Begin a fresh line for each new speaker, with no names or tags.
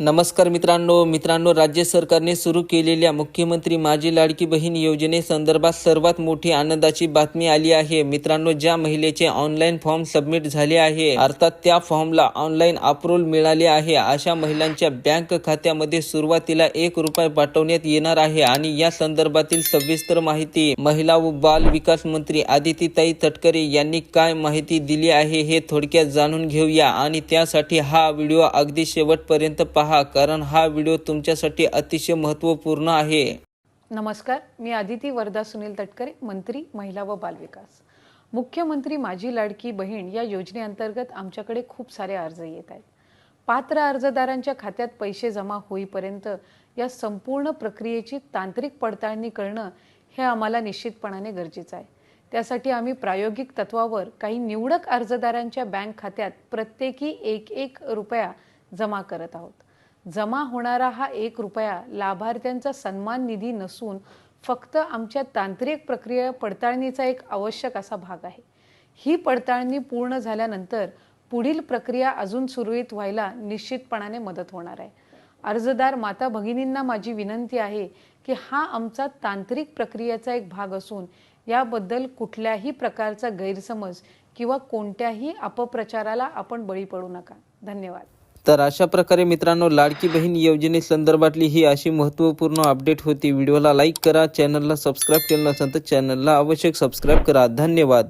नमस्कार मित्रांनो मित्रांनो राज्य सरकारने सुरू केलेल्या मुख्यमंत्री माझी लाडकी बहीण योजनेसंदर्भात सर्वात मोठी आनंदाची बातमी आली आहे. मित्रांनो ज्या महिलेचे ऑनलाईन फॉर्म सबमिट झाले आहे अर्थात त्या फॉर्मला ऑनलाईन अप्रूव्हल मिळाले आहे अशा महिलांच्या बँक खात्यामध्ये सुरुवातीला एक रुपये पाठवण्यात येणार आहे आणि या संदर्भातील सविस्तर माहिती महिला व बाल विकास मंत्री आदितीताई तटकरे यांनी काय माहिती दिली आहे हे थोडक्यात जाणून घेऊया आणि त्यासाठी हा व्हिडिओ अगदी शेवटपर्यंत पहा. कारण हा व्हिडिओ तुमच्यासाठी अतिशय महत्त्वपूर्ण आहे.
नमस्कार मी आदिती वरदा सुनील तटकरे मंत्री महिला व बालविकास. मुख्यमंत्री माझी लाडकी बहीण या योजनेअंतर्गत आमच्याकडे खूप सारे अर्ज येत आहेत. पात्र अर्जदारांच्या खात्यात पैसे जमा होईपर्यंत या संपूर्ण प्रक्रियेची तांत्रिक पडताळणी करणं हे आम्हाला निश्चितपणाने गरजेचं आहे. त्यासाठी आम्ही प्रायोगिक तत्वावर काही निवडक अर्जदारांच्या बँक खात्यात प्रत्येकी एक एक रुपया जमा करत आहोत. जमा होणारा हा एक रुपया लाभार्थ्यांचा सन्मान निधी नसून फक्त आमच्या तांत्रिक प्रक्रिया पडताळणीचा एक आवश्यक असा भाग आहे. ही पडताळणी पूर्ण झाल्यानंतर पुढील प्रक्रिया अजून सुरळीत व्हायला निश्चितपणाने मदत होणार आहे. अर्जदार माता भगिनींना माझी विनंती आहे की हा आमचा तांत्रिक प्रक्रियेचा एक भाग असून याबद्दल कुठल्याही प्रकारचा गैरसमज किंवा कोणत्याही अपप्रचाराला आपण बळी पडू नका. धन्यवाद.
तर अशा प्रकारे मित्रांनो लाडकी बहीण योजनेसंदर्भातली ही अशी महत्त्वपूर्ण अपडेट होती. व्हिडिओला लाईक करा चॅनलला सबस्क्राईब केलं नसेल तर चॅनलला आवश्यक सबस्क्राईब करा. धन्यवाद.